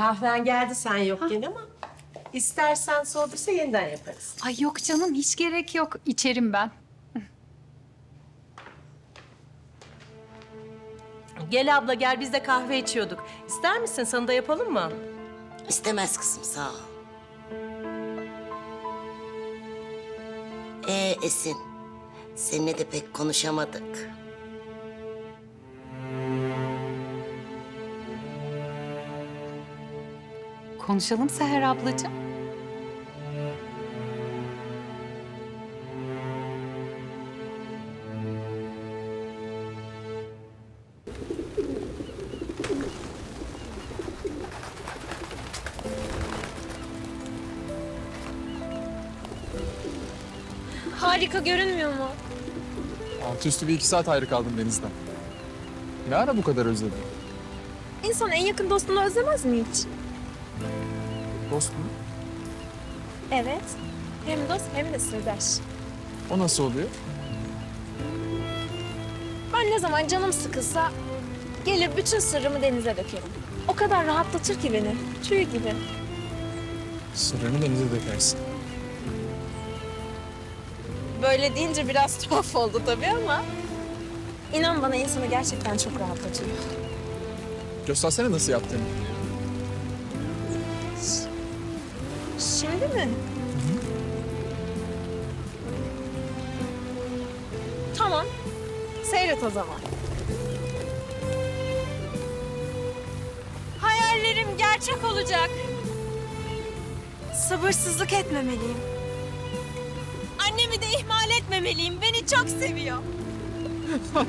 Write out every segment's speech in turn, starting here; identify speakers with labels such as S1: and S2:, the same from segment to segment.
S1: Kahven geldi sen yokken ama istersen soğuduysa yeniden yaparız.
S2: Ay yok canım hiç gerek yok. İçerim ben.
S1: Gel abla gel biz de kahve içiyorduk. İster misin sana da yapalım mı?
S3: İstemez kızım sağ ol. Ee Esin, seninle de pek konuşamadık.
S2: Konuşalım Seher ablacığım.
S4: Harika görünmüyor mu?
S5: Altı üstü bir iki saat ayrı kaldım denizden. Ne ara bu kadar özledin?
S4: İnsan en yakın dostunu özlemez mi hiç?
S5: Dost mu?
S4: Evet. Hem dost hem de sırdaş.
S5: O nasıl oluyor?
S4: Ben ne zaman canım sıkılsa gelir bütün sırrımı denize dökerim. O kadar rahatlatır ki beni. Tüy gibi.
S5: Sırrını denize dökersin.
S4: Böyle deyince biraz tuhaf oldu tabii ama... inan bana insanı gerçekten çok rahatlatıyor.
S5: Göstersene nasıl yaptığını.
S4: Şimdi mi? Tamam. Seyret o zaman. Hayallerim gerçek olacak. Sabırsızlık etmemeliyim. Annemi de ihmal etmemeliyim. Beni çok seviyor.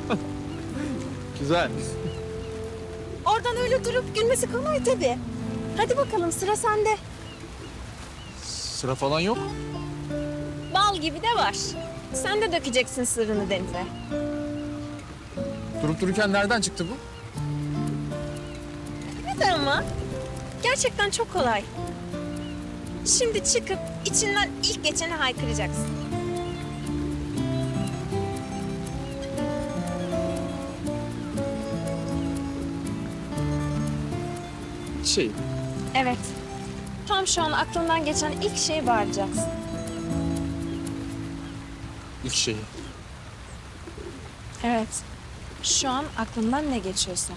S5: Güzel.
S4: Oradan öyle durup gülmesi kolay tabii. Hadi bakalım sıra sende.
S5: Sıra falan yok.
S4: Bal gibi de var. Sen de dökeceksin sırrını denize.
S5: Durup dururken nereden çıktı bu?
S4: Hadi ama. Gerçekten çok kolay. Şimdi çıkıp içinden ilk geçeni haykıracaksın.
S5: Şey,
S4: Evet. Tam şu an aklından geçen ilk şeye bağıracaksın.
S5: ilk şeyi.
S4: Evet. Şu an aklından ne geçiyorsa.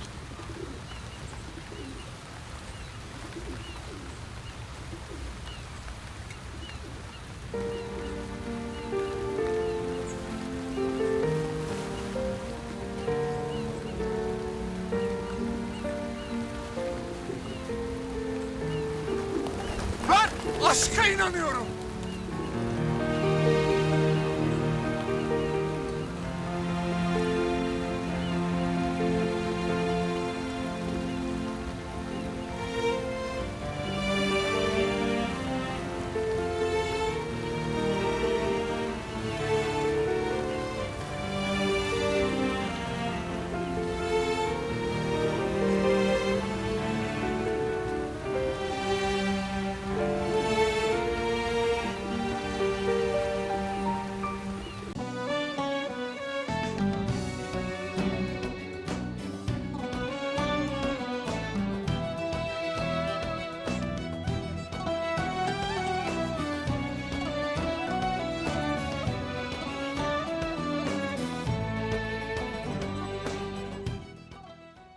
S5: Aşka inanıyorum.